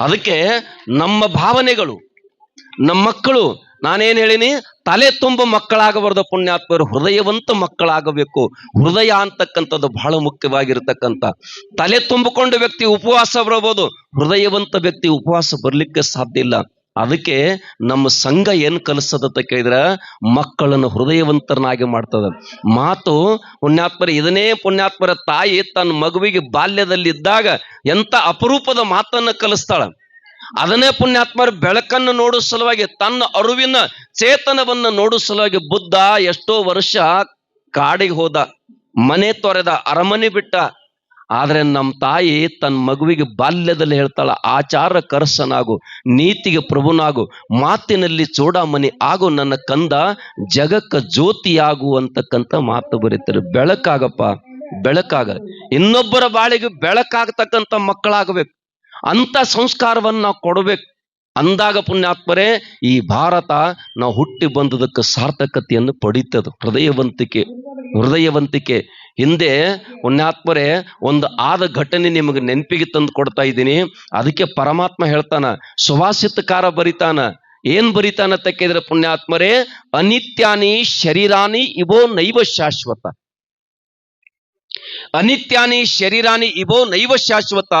ಅದಕ್ಕೆ ನಮ್ಮ ಭಾವನೆಗಳು, ನಮ್ಮ ಮಕ್ಕಳು, ನಾನೇನು ಹೇಳಿನಿ, ತಲೆ ತುಂಬ ಮಕ್ಕಳಾಗಬಾರ್ದು ಪುಣ್ಯಾತ್ಮರು, ಹೃದಯವಂತ ಮಕ್ಕಳಾಗಬೇಕು. ಹೃದಯ ಅಂತಕ್ಕಂಥದ್ದು ಬಹಳ ಮುಖ್ಯವಾಗಿರ್ತಕ್ಕಂಥ. ತಲೆ ತುಂಬಿಕೊಂಡು ವ್ಯಕ್ತಿ ಉಪವಾಸ ಬರಬಹುದು, ಹೃದಯವಂತ ವ್ಯಕ್ತಿ ಉಪವಾಸ ಬರ್ಲಿಕ್ಕೆ ಸಾಧ್ಯ ಇಲ್ಲ. ಅದಕ್ಕೆ ನಮ್ಮ ಸಂಘ ಏನ್ ಕಲಿಸ್ತದಂತ ಕೇಳಿದ್ರ, ಮಕ್ಕಳನ್ನು ಹೃದಯವಂತರನ್ನಾಗಿ ಮಾಡ್ತದ. ಮಾತು ಪುಣ್ಯಾತ್ಮರ, ಇದನ್ನೇ ಪುಣ್ಯಾತ್ಮರ ತಾಯಿ ತನ್ನ ಮಗುವಿಗೆ ಬಾಲ್ಯದಲ್ಲಿದ್ದಾಗ ಎಂತ ಅಪರೂಪದ ಮಾತನ್ನ ಕಲಿಸ್ತಾಳ. ಅದನ್ನೇ ಪುಣ್ಯಾತ್ಮರ ಬೆಳಕನ್ನು ನೋಡುವ ಸಲುವಾಗಿ, ತನ್ನ ಅರುವಿನ ಚೇತನವನ್ನು ನೋಡುವ ಸಲುವಾಗಿ ಬುದ್ಧ ಎಷ್ಟೋ ವರ್ಷ ಕಾಡಿಗೆ ಹೋದ, ಮನೆ ತೊರೆದ, ಅರಮನೆ ಬಿಟ್ಟ ಆದ್ರೆ ನಮ್ಮ ತಾಯಿ ತನ್ನ ಮಗುವಿಗೆ ಬಾಲ್ಯದಲ್ಲಿ ಹೇಳ್ತಾಳ, ಆಚಾರ ಕರಸನಾಗು, ನೀತಿಗೆ ಪ್ರಭುನಾಗು, ಮಾತಿನಲ್ಲಿ ಚೂಡಾಮಣಿ ಆಗು, ನನ್ನ ಕಂದ ಜಗಕ್ಕ ಜ್ಯೋತಿಯಾಗು ಅಂತಕ್ಕಂಥ ಮಾತು ಬರೀತಾರೆ. ಬೆಳಕಾಗಪ್ಪ, ಬೆಳಕಾಗ. ಇನ್ನೊಬ್ಬರ ಬಾಳಿಗೆ ಬೆಳಕಾಗತಕ್ಕಂಥ ಮಕ್ಕಳಾಗಬೇಕು. ಅಂತ ಸಂಸ್ಕಾರವನ್ನು ನಾವು ಕೊಡಬೇಕು. ಅಂದಾಗ ಪುಣ್ಯಾತ್ಮರೇ, ಈ ಭಾರತ ನಾವು ಹುಟ್ಟಿ ಬಂದದಕ್ಕೆ ಸಾರ್ಥಕತೆಯನ್ನು ಪಡೀತದ. ಹೃದಯವಂತಿಕೆ ಹೃದಯವಂತಿಕೆ. ಹಿಂದೆ ಪುಣ್ಯಾತ್ಮರೇ, ಒಂದು ಆದ ಘಟನೆ ನಿಮಗೆ ನೆನಪಿಗೆ ತಂದು ಕೊಡ್ತಾ ಇದ್ದೀನಿ. ಅದಕ್ಕೆ ಪರಮಾತ್ಮ ಹೇಳ್ತಾನ ಸುಭಾಷಿತಕಾರ ಬರಿತಾನ. ಏನ್ ಬರಿತಾನ ತಕ್ಕಿದ್ರೆ ಪುಣ್ಯಾತ್ಮರೇ, ಅನಿತ್ಯಾನಿ ಶರೀರಾನಿ ಇವೋ ನೈವ ಶಾಶ್ವತ. ಅನಿತ್ಯಾನಿ ಶರೀರಾನಿ ಇವೋ ನೈವ ಶಾಶ್ವತ,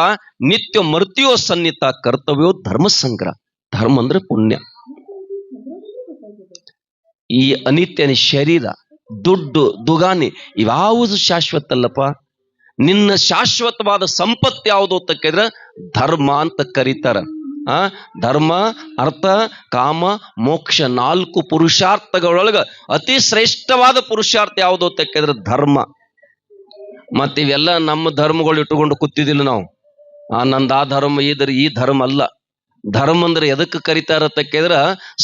ನಿತ್ಯ ಮೃತ್ಯೋ ಸನ್ನಿತ ಕರ್ತವ್ಯೋ ಧರ್ಮ ಸಂಗ್ರಹ. ಧರ್ಮ ಅಂದ್ರೆ ಪುಣ್ಯ. ಈ ಅನಿತ್ಯನ ಶರೀರ, ದುಡ್ಡು, ದುಗಾನಿ ಇವ್ಯಾವುದು ಶಾಶ್ವತ ಅಲ್ಲಪ್ಪ ನಿನ್ನ ಶಾಶ್ವತವಾದ ಸಂಪತ್ತು ಯಾವುದು ಅಂತ ಕೇಳಿದ್ರೆ ಧರ್ಮ ಅಂತ ಕರೀತಾರ. ಆ, ಧರ್ಮ, ಅರ್ಥ, ಕಾಮ, ಮೋಕ್ಷ ನಾಲ್ಕು ಪುರುಷಾರ್ಥಗಳೊಳಗ ಅತಿ ಶ್ರೇಷ್ಠವಾದ ಪುರುಷಾರ್ಥ ಯಾವುದು ಅಂತ ಕೇಳಿದ್ರೆ ಧರ್ಮ. ಮತ್ತಿವೆಲ್ಲ ನಮ್ಮ ಧರ್ಮಗಳು ಇಟ್ಟುಕೊಂಡು ಕೂತಿದ್ದಿಲ್ಲ ನಾವು. ಆ, ನಂದು ಆ ಧರ್ಮ ಇದ್ರ ಈ ಧರ್ಮ ಅಲ್ಲ. ಧರ್ಮ ಅಂದ್ರೆ ಎದಕ್ಕೆ ಕರಿತಾರ ಕೇಳಿದ್ರ,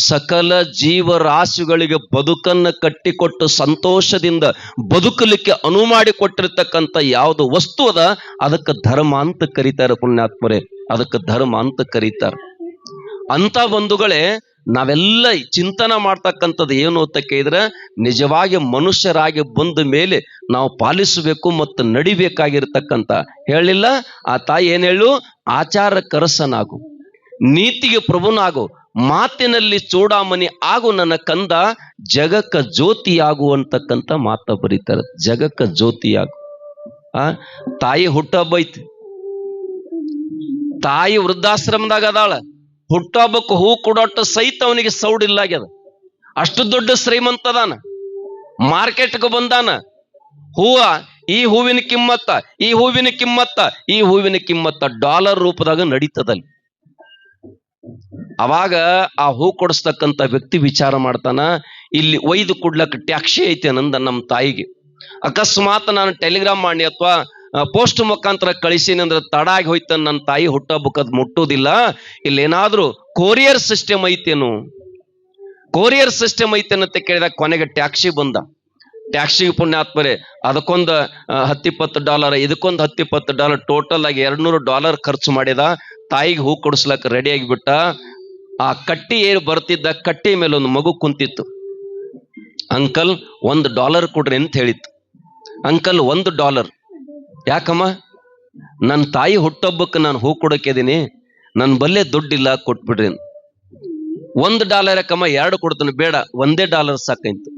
ಸಕಲ ಜೀವರಾಶಿಗಳಿಗೆ ಬದುಕನ್ನ ಕಟ್ಟಿಕೊಟ್ಟು ಸಂತೋಷದಿಂದ ಬದುಕಲಿಕ್ಕೆ ಅನುವು ಮಾಡಿ ಕೊಟ್ಟಿರ್ತಕ್ಕಂಥ ಯಾವುದು ವಸ್ತು ಅದ, ಅದಕ್ಕೆ ಧರ್ಮ ಅಂತ ಕರೀತಾರೆ ಪುಣ್ಯಾತ್ಮರೇ. ಅದಕ್ಕೆ ಧರ್ಮ ಅಂತ ಕರೀತಾರೆ. ಅಂತ ಬಂಧುಗಳೇ, ನಾವೆಲ್ಲ ಚಿಂತನ ಮಾಡ್ತಕ್ಕಂಥದ್ದು ಏನು ಅಂತ ಕೇಳಿದ್ರೆ, ನಿಜವಾಗಿ ಮನುಷ್ಯರಾಗಿ ಬಂದ ಮೇಲೆ ನಾವು ಪಾಲಿಸಬೇಕು ಮತ್ತು ನಡಿಬೇಕಾಗಿರ್ತಕ್ಕಂಥ. ಹೇಳಿಲ್ಲ ಆ ತಾಯಿ ಏನ್ ಹೇಳು? ಆಚಾರ ಕರಸನಾಗು. ನೀತಿಗೆ ಪ್ರಭುನಾಗು, ಮಾತಿನಲ್ಲಿ ಚೂಡಾಮಣಿ ಆಗು ನನ್ನ ಕಂದ, ಜಗಕ್ಕ ಜ್ಯೋತಿಯಾಗು ಅಂತಕ್ಕಂಥ ಮಾತ ಬರೀತಾರೆ. ಜಗಕ್ಕ ಜ್ಯೋತಿಯಾಗು. ಆ, ತಾಯಿ ಹುಟ್ಟಹಬ್ಬ ಐತಿ ತಾಯಿ ವೃದ್ಧಾಶ್ರಮದಾಗ ಅದಾಳ. ಹುಟ್ಟಹಬ್ಬಕ್ಕೆ ಹೂ ಕೊಡೋಟ್ಟು ಸಹಿತ ಅವನಿಗೆ ಸೌಡ್ ಆಗ್ಯದ. ಅಷ್ಟು ದೊಡ್ಡ ಶ್ರೀಮಂತ ಅದಾನ. ಮಾರ್ಕೆಟ್ಗೆ ಬಂದಾನ. ಹೂವ, ಈ ಹೂವಿನ ಕಿಮ್ಮತ್ತ, ಈ ಹೂವಿನ ಕಿಮ್ಮತ್ತ, ಈ ಹೂವಿನ ಕಿಮ್ಮತ್ತ ಡಾಲರ್ ರೂಪದಾಗ ನಡೀತದಲ್ಲಿ. ಅವಾಗ ಆ ಹೂ ಕೊಡಿಸ್ತಕ್ಕಂಥ ವ್ಯಕ್ತಿ ವಿಚಾರ ಮಾಡ್ತಾನ, ಇಲ್ಲಿ ಒಯ್ದು ಕೊಡ್ಲಕ್ಕ ಟ್ಯಾಕ್ಸಿ ಐತೆ ನಂದ ನಮ್ಮ ತಾಯಿಗೆ. ಅಕಸ್ಮಾತ್ ನಾನು ಟೆಲಿಗ್ರಾಮ್ ಮಾಡಿ ಅಥವಾ ಪೋಸ್ಟ್ ಮುಖಾಂತರ ಕಳಿಸೀನಿ ಅಂದ್ರೆ ತಡ ಆಗಿ ಹೋಯ್ತ ನನ್ನ ತಾಯಿ ಹುಟ್ಟಹಬ್ಬಕ್ಕೆ ಅದು ಮುಟ್ಟೋದಿಲ್ಲ. ಇಲ್ಲಿ ಏನಾದ್ರೂ ಕೊರಿಯರ್ ಸಿಸ್ಟಮ್ ಐತೇನು. ಕೊರಿಯರ್ ಸಿಸ್ಟಮ್ ಐತೆ ಅಂತ ಕೇಳಿದ ಕೊನೆಗೆ ಟ್ಯಾಕ್ಸಿ ಬಂದ. ಟ್ಯಾಕ್ಸಿ ಪುಣ್ಯಾತ್ಮರೆ ಅದಕ್ಕೊಂದು ಹತ್ತಿಪ್ಪತ್ತು ಡಾಲರ್, ಇದಕ್ಕೊಂದು ಹತ್ತಿಪ್ಪತ್ತು ಡಾಲರ್, ಟೋಟಲ್ ಆಗಿ ಎರಡ್ನೂರು ಡಾಲರ್ ಖರ್ಚು ಮಾಡಿದ. ತಾಯಿಗೆ ಹೂ ಕೊಡಿಸ್ಲಕ್ಕ ರೆಡಿ ಆಗಿಬಿಟ್ಟ, ಆ ಕಟ್ಟಿ ಏನು ಬರ್ತಿದ್ದ, ಕಟ್ಟಿ ಮೇಲೆ ಒಂದು ಮಗು ಕುಂತಿತ್ತು. ಅಂಕಲ್, ಒಂದು ಡಾಲರ್ ಕೊಡ್ರಿ ಅಂತ ಹೇಳಿತ್ತು. ಅಂಕಲ್, ಒಂದು ಡಾಲರ್ ಯಾಕಮ್ಮ? ನನ್ನ ತಾಯಿ ಹುಟ್ಟೊಬ್ಬಕ್ಕೆ ನಾನು ಹೂ ಕೊಡೋಕಿದ್ದೀನಿ ನನ್ನ ಬಲ್ಲೆ ದುಡ್ಡಿಲ್ಲ, ಕೊಟ್ಬಿಡ್ರಿ. ಒಂದು ಡಾಲರ್ ಯಾಕಮ್ಮ? ಎರಡು ಕೊಡ್ತಾನೆ, ಬೇಡ, ಒಂದೇ ಡಾಲರ್ ಸಾಕೈತು.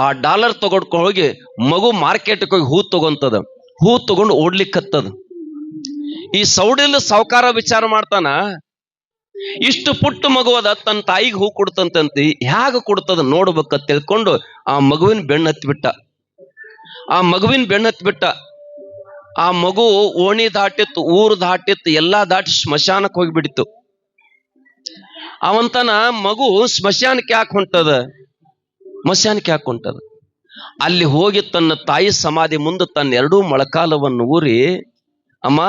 ಆ ಡಾಲರ್ ತಗೊಂಡ್ಕೊ ಹೋಗಿ ಮಗು ಮಾರ್ಕೆಟ್ಗೆ ಹೋಗಿ ಹೂ ತಗೊಂತದ. ಹೂ ತಗೊಂಡು ಓಡ್ಲಿಕ್ಕತ್ತದ ಈ ಸೌಡಿಲ್ ಸಾವುಕಾರ ವಿಚಾರ ಮಾಡ್ತಾನ, ಇಷ್ಟು ಪುಟ್ಟ ಮಗುವದ ತನ್ನ ತಾಯಿಗೆ ಹೂ ಕೊಡ್ತಂತಂತಿ, ಹ್ಯಾಗ ಕೊಡ್ತದ ನೋಡ್ಬೇಕ ತಿಳ್ಕೊಂಡು ಆ ಮಗುವಿನ ಬೆಣ್ಣ ಹತ್ಬಿಟ್ಟ ಆ ಮಗುವಿನ ಬೆಣ್ಣ ಹತ್ಬಿಟ್ಟ ಆ ಮಗು ಓಣಿ ದಾಟಿತ್ತು, ಊರು ದಾಟಿತ್ತು, ಎಲ್ಲಾ ದಾಟಿ ಸ್ಮಶಾನಕ್ಕೆ ಹೋಗಿಬಿಡಿತು. ಅವಂತನ ಮಗು ಸ್ಮಶಾನಕ್ಕೆ ಯಾಕೆ ಹೊಂಟದ? ಸ್ಮಶಾನಕ್ಕೆ ಯಾಕೆ ಹೊಂಟದ? ಅಲ್ಲಿ ಹೋಗಿ ತನ್ನ ತಾಯಿ ಸಮಾಧಿ ಮುಂದೆ ತನ್ನ ಎರಡೂ ಮೊಳಕಾಲವನ್ನು ಊರಿ, ಅಮ್ಮ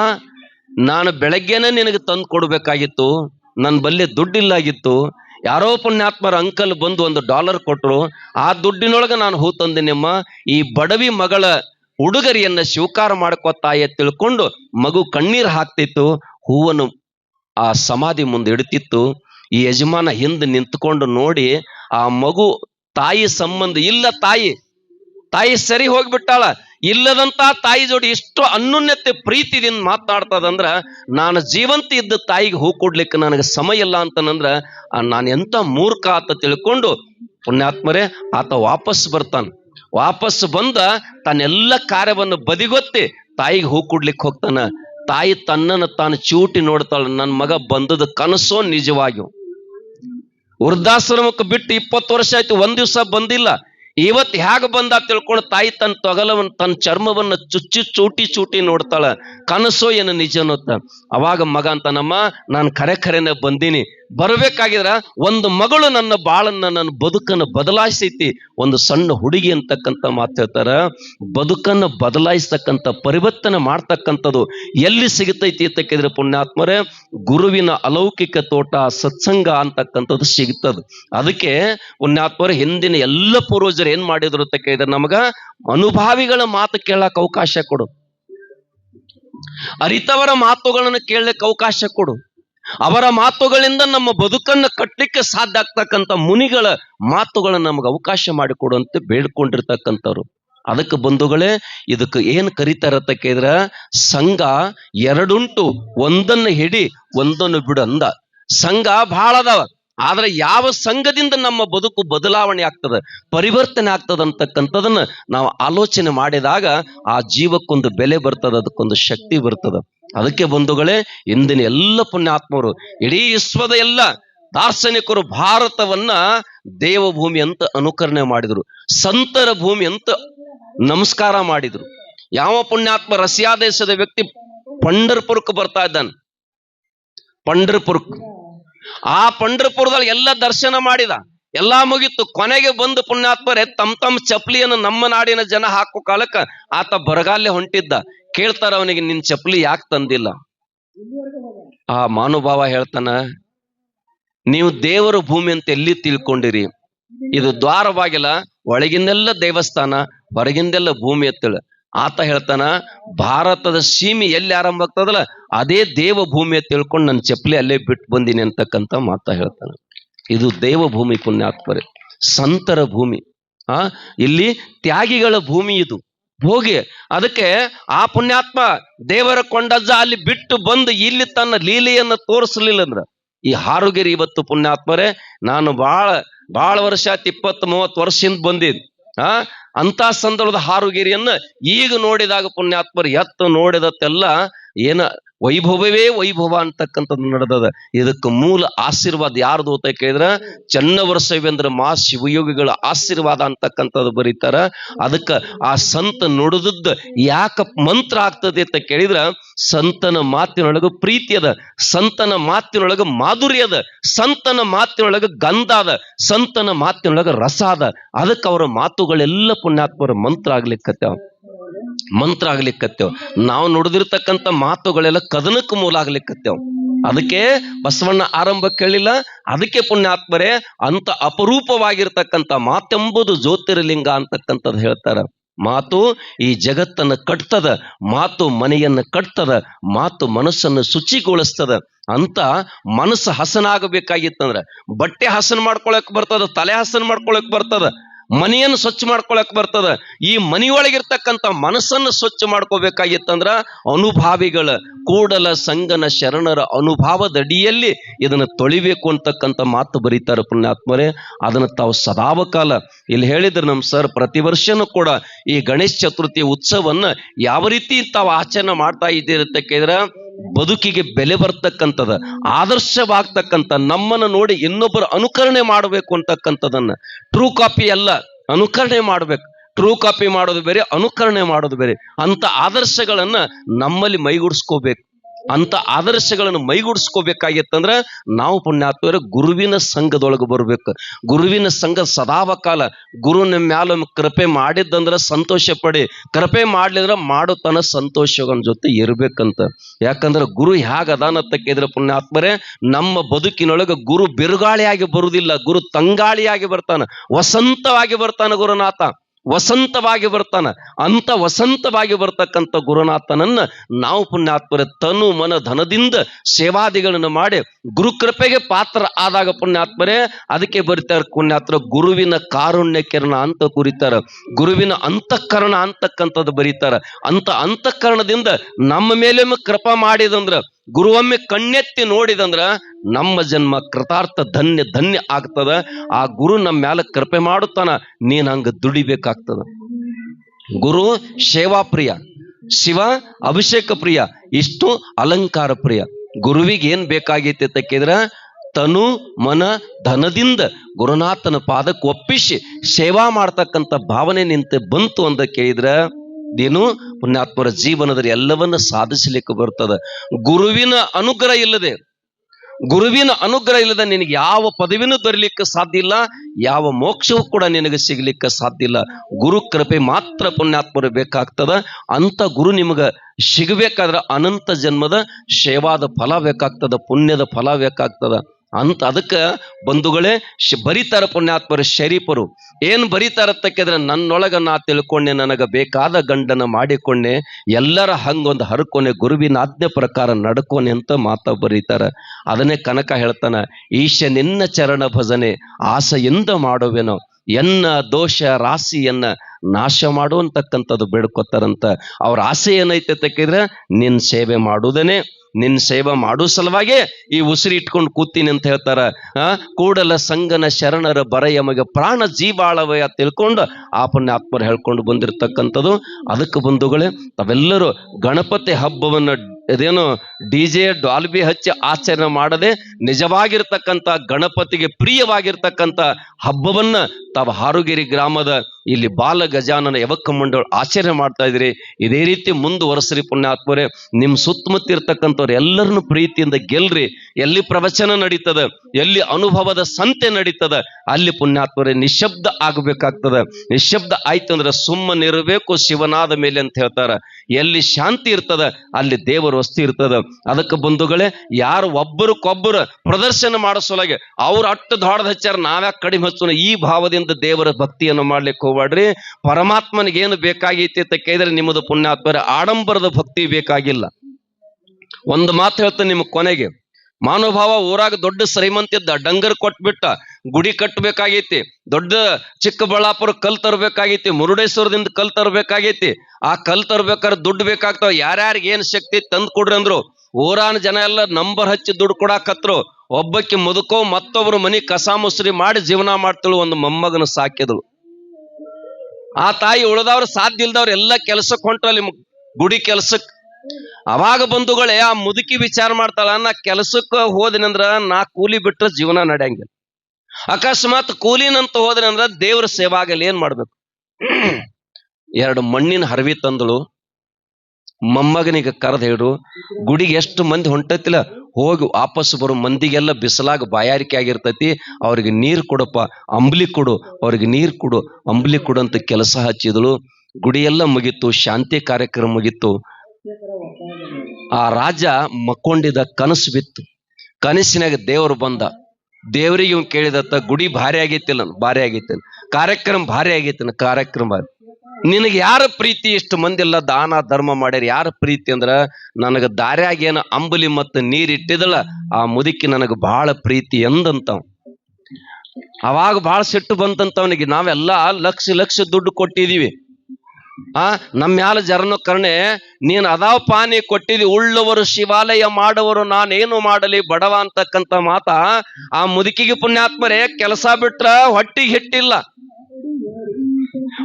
ನಾನು ಬೆಳಗ್ಗೆನೆ ನಿನಗೆ ತಂದು ಕೊಡಬೇಕಾಗಿತ್ತು ನನ್ನ ಬಲ್ಲಿ ದುಡ್ಡಿಲ್ಲಾಗಿತ್ತು. ಯಾರೋ ಪುಣ್ಯಾತ್ಮರ ಅಂಕಲ್ ಬಂದು ಒಂದು ಡಾಲರ್ ಕೊಟ್ಟರು ಆ ದುಡ್ಡಿನೊಳಗೆ ನಾನು ಹೂ ನಿಮ್ಮ, ಈ ಬಡವಿ ಮಗಳ ಉಡುಗೊರೆಯನ್ನ ಸ್ವೀಕಾರ ಮಾಡ್ಕೋತಾಯ ತಿಳ್ಕೊಂಡು ಮಗು ಕಣ್ಣೀರು ಹಾಕ್ತಿತ್ತು, ಹೂವನ್ನು ಆ ಸಮಾಧಿ ಮುಂದೆ ಇಡ್ತಿತ್ತು. ಈ ಯಜಮಾನ ಹಿಂದೆ ನಿಂತ್ಕೊಂಡು ನೋಡಿ, ಆ ಮಗು ತಾಯಿ ಸಂಬಂಧ ಇಲ್ಲ ತಾಯಿ ತಾಯಿ ಸರಿ ಹೋಗ್ಬಿಟ್ಟಾಳ. ಇಲ್ಲದಂತ ತಾಯಿ ಜೋಡಿ ಇಷ್ಟು ಅನ್ಯೂನ್ಯತೆ ಪ್ರೀತಿದಿಂದ ಮಾತಾಡ್ತದಂದ್ರ ನಾನು ಜೀವಂತ ಇದ್ದ ತಾಯಿಗೆ ಹೂ ಕೊಡ್ಲಿಕ್ಕೆ ನನಗೆ ಸಮಯ ಇಲ್ಲ ಅಂತನಂದ್ರ ನಾನು ಎಂತ ಮೂರ್ಖ ಆತ ತಿಳ್ಕೊಂಡು ಪುಣ್ಯಾತ್ಮರೇ, ಆತ ವಾಪಸ್ ಬರ್ತಾನ. ವಾಪಸ್ ಬಂದ ತನ್ನೆಲ್ಲ ಕಾರ್ಯವನ್ನು ಬದಿಗೊತ್ತಿ ತಾಯಿಗೆ ಹೂ ಕೊಡ್ಲಿಕ್ಕೆ ಹೋಗ್ತಾನ. ತಾಯಿ ತನ್ನನ್ನು ತಾನು ಚೂಟಿ ನೋಡ್ತಾಳ ನನ್ನ ಮಗ ಬಂದದ ಕನಸೋ ನಿಜವಾಗಿಯೂ. ವೃದ್ಧಾಶ್ರಮಕ್ಕೆ ಬಿಟ್ಟು ಇಪ್ಪತ್ತು ವರ್ಷ ಆಯ್ತು, ಒಂದ್ ದಿವಸ ಬಂದಿಲ್ಲ. ಇವತ್ ಹೇಗೆ ಬಂದ ತಿಳ್ಕೊಂಡು ತಾಯಿ ತನ್ನ ತೊಗಲವನ್ನು ತನ್ನ ಚರ್ಮವನ್ನ ಚುಚ್ಚಿ ಚೂಟಿ ಚೂಟಿ ನೋಡ್ತಾಳ. ಕನಸೋ ಏನು ನಿಜನೋ ಅವಾಗ ಮಗ ಅಂತಾನಮ್ಮ, ನಾನು ಕರೆ ಕರೆನೆ ಬಂದೀನಿ. ಬರ್ಬೇಕಾಗಿದ್ರ ಒಂದು ಮಗಳು ನನ್ನ ಬಾಳನ್ನ ನನ್ನ ಬದುಕನ್ನು ಬದಲಾಯಿಸೈತಿ. ಒಂದು ಸಣ್ಣ ಹುಡುಗಿ ಅಂತಕ್ಕಂಥ ಮಾತು ಹೇಳ್ತಾರ. ಬದುಕನ್ನು ಬದಲಾಯಿಸ್ತಕ್ಕಂಥ ಪರಿವರ್ತನೆ ಮಾಡ್ತಕ್ಕಂಥದ್ದು ಎಲ್ಲಿ ಸಿಗತೈತಿ ಅಂತಕ್ಕಿದ್ರೆ ಪುಣ್ಯಾತ್ಮರೇ, ಗುರುವಿನ ಅಲೌಕಿಕ ತೋಟ, ಸತ್ಸಂಗ ಅಂತಕ್ಕಂಥದ್ದು ಸಿಗ್ತದ. ಅದಕ್ಕೆ ಪುಣ್ಯಾತ್ಮರ, ಹಿಂದಿನ ಎಲ್ಲ ಪೂರ್ವಜರು ಏನ್ ಮಾಡಿದ್ರು ಅಂತ ಕೇಳಿದ್ರೆ ನಮಗ ಅನುಭಾವಿಗಳ ಮಾತು ಕೇಳಕ್ ಅವಕಾಶ ಕೊಡು. ಅರಿತವರ ಮಾತುಗಳನ್ನು ಕೇಳಲಿಕ್ಕೆ ಅವಕಾಶ ಕೊಡು. ಅವರ ಮಾತುಗಳಿಂದ ನಮ್ಮ ಬದುಕನ್ನು ಕಟ್ಟಲಿಕ್ಕೆ ಸಾಧ್ಯ ಆಗ್ತಕ್ಕಂಥ ಮುನಿಗಳ ಮಾತುಗಳನ್ನು ನಮಗೆ ಅವಕಾಶ ಮಾಡಿಕೊಡುವಂತೆ ಬೇಡ್ಕೊಂಡಿರ್ತಕ್ಕಂಥವ್ರು. ಅದಕ್ಕೆ ಬಂಧುಗಳೇ, ಇದಕ್ಕೆ ಏನ್ ಕರೀತಾರತ್ತ ಕೇಳಿದ್ರ, ಸಂಘ ಎರಡುಂಟು, ಒಂದನ್ನು ಹಿಡಿ ಒಂದನ್ನು ಬಿಡು ಅಂದ. ಸಂಘ ಬಹಳ ಅದಾವ. ಆದ್ರೆ ಯಾವ ಸಂಘದಿಂದ ನಮ್ಮ ಬದುಕು ಬದಲಾವಣೆ ಆಗ್ತದೆ, ಪರಿವರ್ತನೆ ಆಗ್ತದೆ ಅಂತಕ್ಕಂಥದನ್ನ ನಾವು ಆಲೋಚನೆ ಮಾಡಿದಾಗ ಆ ಜೀವಕ್ಕೊಂದು ಬೆಲೆ ಬರ್ತದ, ಅದಕ್ಕೊಂದು ಶಕ್ತಿ ಬರ್ತದ. ಅದಕ್ಕೆ ಬಂಧುಗಳೇ, ಇಂದಿನ ಎಲ್ಲ ಪುಣ್ಯಾತ್ಮರು, ಇಡೀ ವಿಶ್ವದ ಎಲ್ಲ ದಾರ್ಶನಿಕರು ಭಾರತವನ್ನ ದೇವಭೂಮಿ ಅಂತ ಅನುಕರಣೆ ಮಾಡಿದ್ರು, ಸಂತರ ಭೂಮಿ ಅಂತ ನಮಸ್ಕಾರ ಮಾಡಿದ್ರು. ಯಾವ ಪುಣ್ಯಾತ್ಮ ರಷ್ಯಾ ವ್ಯಕ್ತಿ ಪಂಡರ್ಪುರ್ಕ್ ಬರ್ತಾ ಇದ್ದಾನೆ? ಪಂಡರ್ಪುರಕ್. ಆ ಪಂಡರ್ಪುರದಲ್ಲಿ ಎಲ್ಲ ದರ್ಶನ ಮಾಡಿದ. ಎಲ್ಲಾ ಮುಗಿತು. ಕೊನೆಗೆ ಬಂದು ಪುಣ್ಯಾತ್ಮರೇ ತಮ್ ತಮ್ಮ ಚಪ್ಲಿಯನ್ನು ನಮ್ಮ ನಾಡಿನ ಜನ ಹಾಕೋ ಕಾಲಕ್ಕ ಆತ ಬರಗಾಲೆ ಹೊಂಟಿದ್ದ. ಕೇಳ್ತಾರ ಅವನಿಗೆ, ನಿನ್ ಚಪ್ಪಲಿ ಯಾಕೆ ತಂದಿಲ್ಲ? ಆ ಮಾನುಭಾವ ಹೇಳ್ತಾನ, ನೀವು ದೇವರ ಭೂಮಿ ಅಂತ ಎಲ್ಲಿ ತಿಳ್ಕೊಂಡಿರಿ? ಇದು ದ್ವಾರವಾಗಿಲ್ಲ, ಒಳಗಿಂದೆಲ್ಲ ದೇವಸ್ಥಾನ, ಹೊರಗಿಂದೆಲ್ಲ ಭೂಮಿ ಎತ್ತಳ. ಆತ ಹೇಳ್ತಾನ, ಭಾರತದ ಸೀಮೆ ಎಲ್ಲಿ ಆರಂಭ ಆಗ್ತದಲ್ಲ, ಅದೇ ದೇವ ಭೂಮಿ ಅಂತ ತಿಳ್ಕೊಂಡು ನನ್ನ ಚಪ್ಪಲಿ ಅಲ್ಲೇ ಬಿಟ್ಟು ಬಂದೀನಿ ಅಂತಕ್ಕಂಥ ಮಾತ ಹೇಳ್ತಾನ. ಇದು ದೇವಭೂಮಿ ಪುಣ್ಯಾತ್ಮರೆ. ಸಂತರ ಭೂಮಿ. ಆ, ಇಲ್ಲಿ ತ್ಯಾಗಿಗಳ ಭೂಮಿ ಇದು. ಭೋಗಿ ಅದಕ್ಕೆ ಆ ಪುಣ್ಯಾತ್ಮ ದೇವರ ಕೊಂಡಜ್ಜ ಅಲ್ಲಿ ಬಿಟ್ಟು ಬಂದು ಇಲ್ಲಿ ತನ್ನ ಲೀಲೆಯನ್ನ ತೋರಿಸಲಿಲ್ಲ ಅಂದ್ರ. ಈ ಹಾರುಗಿರಿ ಇವತ್ತು ಪುಣ್ಯಾತ್ಮರೇ, ನಾನು ಬಾಳ ಬಹಳ ವರ್ಷ ಆಯ್ತು ಇಪ್ಪತ್ತು, ಮೂವತ್ತು ವರ್ಷದಿಂದ ಬಂದಿದ್ ಆ ಅಂತ ಸಂದರ್ಭದ ಹಾರುಗಿರಿಯನ್ನ ಈಗ ನೋಡಿದಾಗ ಪುಣ್ಯಾತ್ಮರು ಎತ್ತು ನೋಡಿದತ್ತೆಲ್ಲ ಏನ ವೈಭವವೇ ವೈಭವ ಅಂತಕ್ಕಂಥದ್ದು ನಡೆದದ. ಇದಕ್ಕೆ ಮೂಲ ಆಶೀರ್ವಾದ ಯಾರ್ದು ಅಂತ ಕೇಳಿದ್ರ ಚನ್ನವರಸವೇಂದ್ರ ಮಾ ಶಿವಯೋಗಿಗಳ ಆಶೀರ್ವಾದ ಅಂತಕ್ಕಂಥದ್ದು ಬರೀತಾರ. ಅದಕ್ಕ ಆ ಸಂತ ನುಡಿದದ್ದು ಯಾಕ ಮಂತ್ರ ಆಗ್ತದೆ ಅಂತ ಕೇಳಿದ್ರ, ಸಂತನ ಮಾತಿನೊಳಗ ಪ್ರೀತಿ ಅದ, ಸಂತನ ಮಾತಿನೊಳಗ ಮಾಧುರ್ಯ ಅದ, ಸಂತನ ಮಾತಿನೊಳಗ ಗಂಧ ಅದ, ಸಂತನ ಮಾತಿನೊಳಗ ರಸ ಅದ. ಅದಕ್ಕೆ ಅವರ ಮಾತುಗಳೆಲ್ಲ ಪುಣ್ಯಾತ್ಮರ ಮಂತ್ರ ಆಗ್ಲಿಕ್ಕತ್ತಾವ. ಮಂತ್ರ ಆಗ್ಲಿಕ್ಕತ್ತೇವ್. ನಾವು ನುಡಿದಿರ್ತಕ್ಕಂಥ ಮಾತುಗಳೆಲ್ಲ ಕದನಕ್ಕೆ ಮೂಲ ಆಗ್ಲಿಕ್ಕತ್ತೇವ್. ಅದಕ್ಕೆ ಬಸವಣ್ಣ ಆರಂಭ ಕೇಳಿಲ್ಲ, ಅದಕ್ಕೆ ಪುಣ್ಯಾತ್ಮರೇ ಅಂತ ಅಪರೂಪವಾಗಿರ್ತಕ್ಕಂಥ ಮಾತೆಂಬುದು ಜ್ಯೋತಿರ್ಲಿಂಗ ಅಂತಕ್ಕಂಥದ್ದು ಹೇಳ್ತಾರ. ಮಾತು ಈ ಜಗತ್ತನ್ನ ಕಟ್ತದ, ಮಾತು ಮನೆಯನ್ನ ಕಟ್ತದ, ಮಾತು ಮನಸ್ಸನ್ನು ಶುಚಿಗೊಳಿಸ್ತದ ಅಂತ ಮನಸ್ಸು ಹಸನಾಗಬೇಕಾಗಿತ್ತಂದ್ರ ಬಟ್ಟೆ ಹಸನ್ ಮಾಡ್ಕೊಳಕ್ ಬರ್ತದ, ತಲೆ ಹಸನ್ ಮಾಡ್ಕೊಳಕ್ ಬರ್ತದ ಮನೆಯನ್ನು ಸ್ವಚ್ಛ ಮಾಡ್ಕೊಳಕ್ ಬರ್ತದ. ಈ ಮನೆಯೊಳಗಿರ್ತಕ್ಕಂಥ ಮನಸ್ಸನ್ನು ಸ್ವಚ್ಛ ಮಾಡ್ಕೋಬೇಕಾಗಿತ್ತಂದ್ರ ಅನುಭಾವಿಗಳ ಕೂಡಲ ಸಂಗನ ಶರಣರ ಅನುಭಾವದಡಿಯಲ್ಲಿ ಇದನ್ನು ತೊಳಿಬೇಕು ಅಂತಕ್ಕಂಥ ಮಾತು ಬರೀತಾರೆ ಪುಣ್ಯಾತ್ಮರೇ. ಅದನ್ನ ತಾವು ಸದಾವಕಾಲ ಇಲ್ಲಿ ಹೇಳಿದ್ರು ನಮ್ಮ ಸರ್ ಪ್ರತಿ ವರ್ಷನೂ ಕೂಡ ಈ ಗಣೇಶ ಚತುರ್ಥಿ ಉತ್ಸವನ್ನ ಯಾವ ರೀತಿ ತಾವು ಆಚರಣೆ ಮಾಡ್ತಾ ಇದ್ದೀರಿ ಕೇಳಿದ್ರ? ಬದುಕಿಗೆ ಬೆಲೆ ಬರ್ತಕ್ಕಂಥದ, ಆದರ್ಶವಾಗ್ತಕ್ಕಂಥ ನಮ್ಮನ್ನು ನೋಡಿ ಇನ್ನೊಬ್ಬರು ಅನುಕರಣೆ ಮಾಡಬೇಕು ಅಂತಕ್ಕಂಥದನ್ನ. ಟ್ರೂ ಕಾಪಿ ಅಲ್ಲ, ಅನುಕರಣೆ ಮಾಡಬೇಕು. ಟ್ರೂ ಕಾಪಿ ಮಾಡೋದು ಬೇರೆ, ಅನುಕರಣೆ ಮಾಡೋದು ಬೇರೆ. ಅಂತ ಆದರ್ಶಗಳನ್ನ ನಮ್ಮಲ್ಲಿ ಮೈಗೂಡಿಸ್ಕೋಬೇಕು. ಅಂತ ಆದರ್ಶಗಳನ್ನು ಮೈಗೂಡಿಸ್ಕೋಬೇಕಾಗಿತ್ತಂದ್ರ ನಾವು ಪುಣ್ಯಾತ್ಮರ ಗುರುವಿನ ಸಂಘದೊಳಗೆ ಬರ್ಬೇಕು. ಗುರುವಿನ ಸಂಘ ಸದಾವಕಾಲ ಗುರು ನಿಮ್ಮ ಮ್ಯಾಲ ಕೃಪೆ ಮಾಡಿದ್ದಂದ್ರೆ ಸಂತೋಷ ಪಡಿ. ಕೃಪೆ ಮಾಡ್ಲಿದ್ರ ಮಾಡುತ್ತಾನ ತನ ಸಂತೋಷಗಳ ಜೊತೆ ಇರ್ಬೇಕಂತ. ಯಾಕಂದ್ರೆ ಗುರು ಹೇಗದಾನಂತ ಕೇಳಿದ್ರೆ ಪುಣ್ಯಾತ್ಮರೇ, ನಮ್ಮ ಬದುಕಿನೊಳಗೆ ಗುರು ಬಿರುಗಾಳಿಯಾಗಿ ಬರುವುದಿಲ್ಲ ಗುರು ತಂಗಾಳಿಯಾಗಿ ಬರ್ತಾನೆ. ವಸಂತವಾಗಿ ಬರ್ತಾನೆ ಗುರುನಾಥ. ವಸಂತವಾಗಿ ಬರ್ತಾನ. ಅಂತ ವಸಂತವಾಗಿ ಬರ್ತಕ್ಕಂಥ ಗುರುನಾಥನನ್ನ ನಾವು ಪುಣ್ಯಾತ್ಮರ ತನು ಮನ ಧನದಿಂದ ಸೇವಾದಿಗಳನ್ನು ಮಾಡಿ ಗುರುಕೃಪೆಗೆ ಪಾತ್ರ ಆದಾಗ ಪುಣ್ಯಾತ್ಮರೇ, ಅದಕ್ಕೆ ಬರೀತಾರೆ ಪುಣ್ಯಾತ್ಮ ಗುರುವಿನ ಕಾರುಣ್ಯ ಕಿರಣ ಅಂತ ಕುರಿತಾರ. ಗುರುವಿನ ಅಂತಃಕರಣ ಅಂತಕ್ಕಂಥದ್ದು ಬರೀತಾರ. ಅಂತ ಅಂತಃಕರಣದಿಂದ ನಮ್ಮ ಮೇಲೆ ಕೃಪಾ ಮಾಡಿದಂದ್ರ ಗುರುವೊಮ್ಮೆ ಕಣ್ಣೆತ್ತಿ ನೋಡಿದಂದ್ರ ನಮ್ಮ ಜನ್ಮ ಕೃತಾರ್ಥ ಧನ್ಯ ಧನ್ಯ ಆಗ್ತದ. ಆ ಗುರು ನಮ್ಮ ಮ್ಯಾಲ ಕೃಪೆ ಮಾಡುತ್ತಾನ, ನೀನ್ ಹಂಗ ದುಡಿಬೇಕಾಗ್ತದ. ಗುರು ಸೇವಾ ಪ್ರಿಯ, ಶಿವ ಅಭಿಷೇಕ ಪ್ರಿಯ, ಇಷ್ಟು ಅಲಂಕಾರ ಪ್ರಿಯ. ಗುರುವಿಗೆ ಏನ್ ಬೇಕಾಗೈತೆ ತಕ್ಕಿದ್ರ ತನು ಮನ ಧನದಿಂದ ಗುರುನಾಥನ ಪಾದಕ್ಕೆ ಒಪ್ಪಿಸಿ ಸೇವಾ ಮಾಡ್ತಕ್ಕಂಥ ಭಾವನೆ ನಿಂತೆ ಬಂತು ಅಂತ ಕೇಳಿದ್ರ. ಏನು ಪುಣ್ಯಾತ್ಮರ ಜೀವನದಲ್ಲಿ ಎಲ್ಲವನ್ನ ಸಾಧಿಸಲಿಕ್ಕೆ ಬರ್ತದ. ಗುರುವಿನ ಅನುಗ್ರಹ ಇಲ್ಲದೆ, ಗುರುವಿನ ಅನುಗ್ರಹ ಇಲ್ಲದೆ ನಿನಗೆ ಯಾವ ಪದವಿನೂ ದೊರಲಿಕ್ಕೆ ಸಾಧ್ಯ ಇಲ್ಲ, ಯಾವ ಮೋಕ್ಷವೂ ಕೂಡ ನಿನಗೆ ಸಿಗ್ಲಿಕ್ಕೆ ಸಾಧ್ಯ ಇಲ್ಲ. ಗುರು ಕೃಪೆ ಮಾತ್ರ ಪುಣ್ಯಾತ್ಮರು ಬೇಕಾಗ್ತದ. ಅಂತ ಗುರು ನಿಮಗ ಸಿಗಬೇಕಾದ್ರೆ ಅನಂತ ಜನ್ಮದ ಸೇವಾದ ಫಲ ಬೇಕಾಗ್ತದ, ಪುಣ್ಯದ ಫಲ ಬೇಕಾಗ್ತದ. ಅಂತ ಅದಕ್ಕೆ ಬಂಧುಗಳೇ ಬರೀತಾರ ಪುಣ್ಯಾತ್ಮರು ಶರೀಫರು. ಏನ್ ಬರೀತಾರ ತಕ್ಕಿದ್ರೆ ನನ್ನೊಳಗ ನಾ ತಿಳ್ಕೊಂಡೆ, ನನಗೆ ಬೇಕಾದ ಗಂಡನ ಮಾಡಿಕೊಂಡೆ, ಎಲ್ಲರ ಹಂಗೊಂದು ಹರ್ಕೊನೆ ಗುರುವಿನ ಆಜ್ಞೆ ಪ್ರಕಾರ ನಡ್ಕೊನೆ ಅಂತ ಮಾತ ಬರೀತಾರ. ಅದನ್ನೇ ಕನಕ ಹೇಳ್ತಾನ, ಈಶ ನಿನ್ನ ಚರಣ ಭಜನೆ, ಆಸೆಯಿಂದ ಮಾಡುವೆನೋ. ಎನ್ನ ದೋಷ ರಾಶಿಯನ್ನ ನಾಶ ಮಾಡು ಅಂತಕ್ಕಂಥದ್ದು ಬೇಡ್ಕೊತಾರಂತ ಅವ್ರ ಆಸೆ ಏನೈತೆ ತಕ್ಕಿದ್ರೆ ನಿನ್ ಸೇವೆ ಮಾಡುವುದೇನೆ ನಿನ್ ಸೇವೆ ಮಾಡೋ ಸಲುವಾಗೆ ಈ ಉಸಿರಿ ಇಟ್ಕೊಂಡು ಕೂತೀನಿ ಅಂತ ಹೇಳ್ತಾರ. ಕೂಡಲ ಸಂಗನ ಶರಣರ ಬರಯಮಗೆ ಪ್ರಾಣ ಜೀವಾಳವಯ ತಿಳ್ಕೊಂಡು ಆ ಪುಣ್ಯಾತ್ಮರು ಹೇಳ್ಕೊಂಡು ಬಂದಿರತಕ್ಕಂಥದ್ದು. ಅದಕ್ಕೆ ಬಂಧುಗಳೇ, ತಾವೆಲ್ಲರೂ ಗಣಪತಿ ಹಬ್ಬವನ್ನ ಇದೇನು ಡಿ ಜೆ ಡಾಲ್ಬಿ ಹಚ್ಚಿ ಆಚರಣೆ ಮಾಡದೆ ನಿಜವಾಗಿರ್ತಕ್ಕಂಥ ಗಣಪತಿಗೆ ಪ್ರಿಯವಾಗಿರ್ತಕ್ಕಂಥ ಹಬ್ಬವನ್ನ ತಾವು ಹಾರುಗಿರಿ ಗ್ರಾಮದ ಇಲ್ಲಿ ಬಾಲ ಗಜಾನನ ಯವಕ ಮಂಡಳ ಆಚರಣೆ ಮಾಡ್ತಾ ಇದ್ರಿ ಇದೇ ರೀತಿ ಮುಂದುವರೆಸ್ರಿ ಪುಣ್ಯಾತ್ಮರೇ ನಿಮ್ಮ ಸುತ್ತಮುತ್ತ ಇರ್ತಕ್ಕಂಥವ್ರು ಎಲ್ಲರನ್ನು ಪ್ರೀತಿಯಿಂದ ಗೆಲ್ರಿ. ಎಲ್ಲಿ ಪ್ರವಚನ ನಡೀತದ, ಎಲ್ಲಿ ಅನುಭವದ ಸಂತೆ ನಡೀತದ, ಅಲ್ಲಿ ಪುಣ್ಯಾತ್ಮರೆ ನಿಶಬ್ದ ಆಗ್ಬೇಕಾಗ್ತದ. ನಿಶಬ್ದ ಆಯ್ತು ಅಂದ್ರೆ ಸುಮ್ಮನಿರಬೇಕು ಶಿವನಾದ ಮೇಲೆ ಅಂತ ಹೇಳ್ತಾರ. ಎಲ್ಲಿ ಶಾಂತಿ ಇರ್ತದ, ಅಲ್ಲಿ ದೇವರ ವಸ್ತು ಇರ್ತದ. ಅದಕ್ಕೆ ಬಂಧುಗಳೇ, ಯಾರು ಒಬ್ಬರಿಗೊಬ್ಬರು ಪ್ರದರ್ಶನ ಮಾಡಿಸೋಲಾಗೆ ಅವ್ರು ಅಟ್ಟು ದೊಡ್ಡದ ಹಚ್ಚಾರ ನಾವ್ಯಾಕೆ ಕಡಿಮೆ ಹಚ್ಚೋಣ ಈ ಭಾವದಿಂದ ದೇವರ ಭಕ್ತಿಯನ್ನು ಮಾಡ್ಲಿಕ್ಕೆ ಹೋಗ್ಬೇಡ್ರಿ ಪರಮಾತ್ಮನಿಗೆ ಏನು ಬೇಕಾಗೈತಿ ಅಂತ ಕೇಳಿದ್ರೆ ನಿಮ್ಮದು ಪುಣ್ಯಾತ್ಮರ ಆಡಂಬರದ ಭಕ್ತಿ ಬೇಕಾಗಿಲ್ಲ. ಒಂದು ಮಾತು ಹೇಳ್ತೇನೆ ನಿಮ್ಗೆ ಕೊನೆಗೆ. ಮಾನವಭಾವ ಊರಾಗ ದೊಡ್ಡ ಶ್ರೀಮಂತಿದ್ದ ಡಂಗರ್ ಕೊಟ್ಬಿಟ್ಟ, ಗುಡಿ ಕಟ್ಟಬೇಕಾಗೈತಿ ದೊಡ್ಡ ಚಿಕ್ಕಬಳ್ಳಾಪುರ ಕಲ್ ತರಬೇಕಾಗೈತಿ, ಮುರುಡೇಶ್ವರದಿಂದ ಕಲ್ ತರಬೇಕಾಗೈತಿ, ಆ ಕಲ್ ತರ್ಬೇಕಾದ್ರೆ ದುಡ್ಡು ಬೇಕಾಗ್ತಾವ, ಯಾರ್ಯಾರಿಗೆ ಏನ್ ಶಕ್ತಿ ತಂದ್ ಕೊಡ್ರಿ ಅಂದ್ರು, ಊರಾನ ಜನ ಎಲ್ಲ ನಂಬರ್ ಹಚ್ಚಿ ದುಡ್ಡು ಕೊಡಾಕತ್ರು ಒಬ್ಬಕ್ಕೆ ಮುದುಕೋ, ಮತ್ತೊಬ್ರು ಮನಿ ಕಸ ಮುಸ್ರಿ ಮಾಡಿ ಜೀವನ ಮಾಡ್ತಳು ಒಂದು ಮೊಮ್ಮಗನ ಸಾಕಿದಳು. ಆ ತಾಯಿ ಉಳಿದವ್ರು ಸಾಧ್ಯ ಇಲ್ದವ್ರು ಎಲ್ಲ ಕೆಲ್ಸಕ್ಕೆ ಹೊಂಟ್ರಲ್ಲಿ ಗುಡಿ ಕೆಲ್ಸಕ್ ಅವಾಗ ಬಂಧುಗಳೇ ಆ ಮುದುಕಿ ವಿಚಾರ ಮಾಡ್ತಾಳ, ನಾ ಕೆಲಸಕ್ಕೆ ಹೋದನಂದ್ರ ನಾ ಕೂಲಿ ಬಿಟ್ರೆ ಜೀವನ ನಡೆಯಂಗಿಲ್ಲ. ಅಕಸ್ಮಾತ್ ಕೂಲಿನಂತ ಹೋದನಂದ್ರ ದೇವ್ರ ಸೇವಾ ಆಗಲಿ ಏನ್ ಮಾಡ್ಬೇಕು? ಎರಡು ಮಣ್ಣಿನ ಹರವಿ ತಂದಳು. ಮೊಮ್ಮಗನಿಗೆ ಕರೆದು ಹೇಳು ಗುಡಿಗೆ ಎಷ್ಟು ಮಂದಿ ಹೊಂಟತಿಲ್ಲ, ಹೋಗಿ ವಾಪಸ್ ಬರೋ, ಮಂದಿಗೆಲ್ಲ ಬಿಸಿಲಾಗ ಬಾಯಾರಿಕೆ ಆಗಿರ್ತೈತಿ, ಅವ್ರಿಗೆ ನೀರು ಕೊಡಪ್ಪ, ಅಂಬ್ಲಿ ಕೊಡು, ಅವ್ರಿಗೆ ನೀರು ಕೊಡು, ಅಂಬ್ಲಿ ಕೊಡು ಅಂತ ಕೆಲಸ ಹಚ್ಚಿದಳು. ಗುಡಿಯೆಲ್ಲ ಮುಗೀತು, ಶಾಂತಿ ಕಾರ್ಯಕ್ರಮ ಮುಗೀತು. ಆ ರಾಜ ಮಕ್ಕೊಂಡಿದ್ದ ಕನಸು ಬಿತ್ತು. ಕನಸಿನಾಗ ದೇವರು ಬಂದ. ದೇವರಿಗೆ ಇವ್ ಕೇಳಿದತ್ತ, ಗುಡಿ ಭಾರಿ ಆಗೈತಿಲ್ಲ ಭಾರಿ ಆಗೈತಿ ಕಾರ್ಯಕ್ರಮ ಭಾರಿ ಆಗೈತಿ ಕಾರ್ಯಕ್ರಮ ಭಾರಿ. ನಿನಗೆ ಯಾರ ಪ್ರೀತಿ ಇಷ್ಟು ಮಂದಿ ಎಲ್ಲ ದಾನ, ಧರ್ಮ ಮಾಡ್ಯಾರ? ಯಾರ ಪ್ರೀತಿ ಅಂದ್ರ ನನಗ ದಾರ್ಯಾಗ ಏನ ಅಂಬಲಿ ಮತ್ತು ನೀರಿಟ್ಟಿದಳ ಆ ಮುದುಕಿ ನನಗ ಬಹಳ ಪ್ರೀತಿ ಎಂದಂತವ್. ಅವಾಗ ಬಹಳ ಸಿಟ್ಟು ಬಂತಂತವನಿಗೆ. ನಾವೆಲ್ಲ ಲಕ್ಷ ಲಕ್ಷ ದುಡ್ಡು ಕೊಟ್ಟಿದೀವಿ. ಆ ನಮ್ಮ ಮ್ಯಾಲ ಜರನು ಕರ್ಣೆ, ನೀನ್ ಅದಾವ ಪಾನಿ ಕೊಟ್ಟಿದಿ, ಉಳ್ಳವರು ಶಿವಾಲಯ ಮಾಡುವರು, ನಾನೇನು ಮಾಡಲಿ ಬಡವ ಅಂತಕ್ಕಂತ ಮಾತ, ಆ ಮುದುಕಿಗೆ ಪುಣ್ಯಾತ್ಮರೇ, ಕೆಲಸ ಬಿಟ್ರ ಹೊಟ್ಟಿಗೆ ಹಿಟ್ಟಿಲ್ಲ.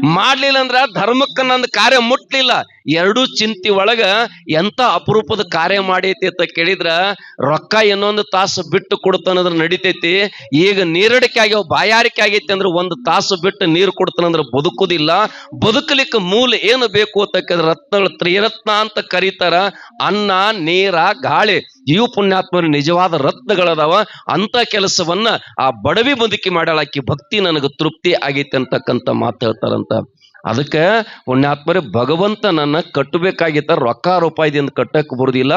ಮಾಡ್ಲಿಲ್ಲ ಅಂದ್ರ ಧರ್ಮಕ್ಕ ನಂದು ಕಾರ್ಯ ಮುಟ್ಲಿಲ್ಲ. ಎರಡೂ ಚಿಂತಿ ಒಳಗ ಎಂತ ಅಪರೂಪದ ಕಾರ್ಯ ಮಾಡೈತಿ ಅಂತ ಕೇಳಿದ್ರ ರೊಕ್ಕ ಇನ್ನೊಂದು ತಾಸು ಬಿಟ್ಟು ಕೊಡ್ತಾನಂದ್ರ ನಡಿತೈತಿ. ಈಗ ನೀರಡಿಕೆ ಆಗ್ಯಾವ, ಬಾಯಾರಿಕೆ ಆಗೈತಿ ಅಂದ್ರೆ ಒಂದು ತಾಸು ಬಿಟ್ಟು ನೀರು ಕೊಡ್ತಾನಂದ್ರ ಬದುಕುದಿಲ್ಲ. ಬದುಕಲಿಕ್ಕೆ ಮೂಲ ಏನು ಬೇಕು ಅಂತ ಕೇಳಿದ್ರೆ ರತ್ನಗಳು ತ್ರಿರತ್ನ ಅಂತ ಕರೀತಾರ. ಅನ್ನ, ನೀರ, ಗಾಳಿ ಇವು ಪುಣ್ಯಾತ್ಮರು ನಿಜವಾದ ರತ್ನಗಳದಾವ. ಅಂತ ಕೆಲಸವನ್ನ ಆ ಬಡವಿ ಬದುಕಿ ಮಾಡಲಾಕಿ ಭಕ್ತಿ ನನಗೆ ತೃಪ್ತಿ ಆಗೈತೆ ಅಂತಕ್ಕಂಥ ಮಾತು ಹೇಳ್ತಾರಂತ. ಅದಕ್ಕೆ ಪುಣ್ಯಾತ್ಮರೇ ಭಗವಂತ ನನ್ನ ಕಟ್ಟಬೇಕಾಗಿತ್ತ, ರೊಕ್ಕ ರೂಪಾಯಿದಿಂದ ಕಟ್ಟಕ್ ಬರುದಿಲ್ಲ,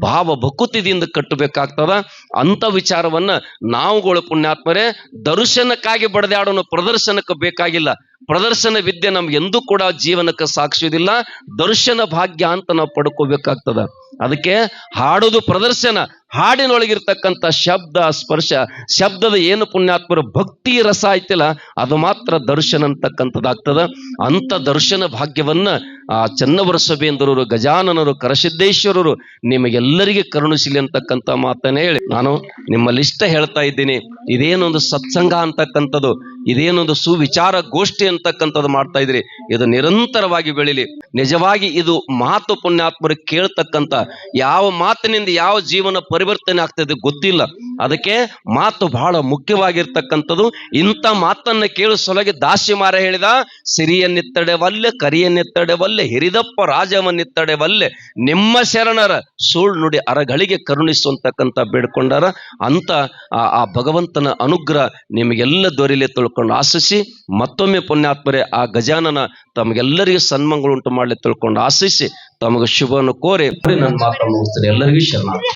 ಭಾವ ಭಕುತಿದಿಂದ ಕಟ್ಟಬೇಕಾಗ್ತದ. ಅಂತ ವಿಚಾರವನ್ನ ನಾವುಗಳು ಪುಣ್ಯಾತ್ಮರೇ ದರ್ಶನಕ್ಕಾಗಿ ಬಡದಾಡೋನು ಪ್ರದರ್ಶನಕ್ಕೆ ಬೇಕಾಗಿಲ್ಲ. ಪ್ರದರ್ಶನ ವಿದ್ಯೆ ನಮ್ಗೆ ಎಂದೂ ಕೂಡ ಜೀವನಕ್ಕೆ ಸಾಕ್ಷಿಯುವುದಿಲ್ಲ. ದರ್ಶನ ಭಾಗ್ಯ ಅಂತ ನಾವು ಪಡ್ಕೋಬೇಕಾಗ್ತದ. ಅದಕ್ಕೆ ಹಾಡೋದು ಪ್ರದರ್ಶನ, ಹಾಡಿನೊಳಗಿರ್ತಕ್ಕಂಥ ಶಬ್ದ, ಸ್ಪರ್ಶ, ಶಬ್ದದ ಏನು ಪುಣ್ಯಾತ್ಮರು ಭಕ್ತಿ ರಸ ಐತಿಲ್ಲ, ಅದು ಮಾತ್ರ ದರ್ಶನ ಅಂತಕ್ಕಂಥದ್ದಾಗ್ತದ. ಅಂತ ದರ್ಶನ ಭಾಗ್ಯವನ್ನ ಆ ಚನ್ನವರ ಗಜಾನನರು, ಕರಸಿದ್ದೇಶ್ವರರು ನಿಮಗೆಲ್ಲರಿಗೆ ಕರುಣಿಸಲಿ ಅಂತಕ್ಕಂಥ ಮಾತನ್ನ ಹೇಳಿ. ನಾನು ನಿಮ್ಮಲ್ಲಿ ಇಷ್ಟ ಹೇಳ್ತಾ ಇದ್ದೀನಿ, ಇದೇನೊಂದು ಸತ್ಸಂಗ ಅಂತಕ್ಕಂಥದ್ದು, ಇದೇನೊಂದು ಸುವಿಚಾರ ಗೋಷ್ಠಿ ಅಂತಕ್ಕಂಥದ್ದು ಮಾಡ್ತಾ ಇದ್ರಿ ಇದು ನಿರಂತರವಾಗಿ ಬೆಳಿಲಿ. ನಿಜವಾಗಿ ಇದು ಮಾತು ಪುಣ್ಯಾತ್ಮರು ಕೇಳ್ತಕ್ಕಂಥ ಯಾವ ಮಾತಿನಿಂದ ಯಾವ ಜೀವನ ಪರಿವರ್ತನೆ ಆಗ್ತದೆ ಗೊತ್ತಿಲ್ಲ. ಅದಕ್ಕೆ ಮಾತು ಬಹಳ ಮುಖ್ಯವಾಗಿರ್ತಕ್ಕಂಥದ್ದು. ಇಂಥ ಮಾತನ್ನ ಸೊಲಗಿ ದಾಸಿ ಮಾರ ಹೇಳಿದ, ಸಿರಿಯನ್ನಿತ್ತಡೆವಲ್ಲೆ, ಕರಿಯನ್ನಿತ್ತಡೆವಲ್ಲೆ, ಹಿರಿದಪ್ಪ ರಾಜವನ್ನಿತ್ತಡೆವಲ್ಲೆ, ನಿಮ್ಮ ಶರಣರ ಸುಳ್ಳು ನುಡಿ ಅರಗಳಿಗೆ ಕರುಣಿಸುವಂತಕ್ಕಂಥ ಬೇಡ್ಕೊಂಡಾರ ಅಂತ ಆ ಭಗವಂತನ ಅನುಗ್ರಹ ನಿಮಗೆಲ್ಲ ದೊರೆಯಲಿ ತಿಳ್ಕೊಂಡು ಆಶಿಸಿ, ಮತ್ತೊಮ್ಮೆ ಪುಣ್ಯಾತ್ಮರೇ, ಆ ಗಜಾನನ ತಮಗೆಲ್ಲರಿಗೂ ಸನ್ಮಾನಗಳು ಉಂಟು ಮಾಡಲಿ ತಿಳ್ಕೊಂಡು ಆಶಿಸಿ, ತಮಗೆ ಶುಭವನ್ನು ಕೋರಿ. ನನ್ನ ಮಾತನ್ನು ಎಲ್ಲರಿಗೂ ಶರಣ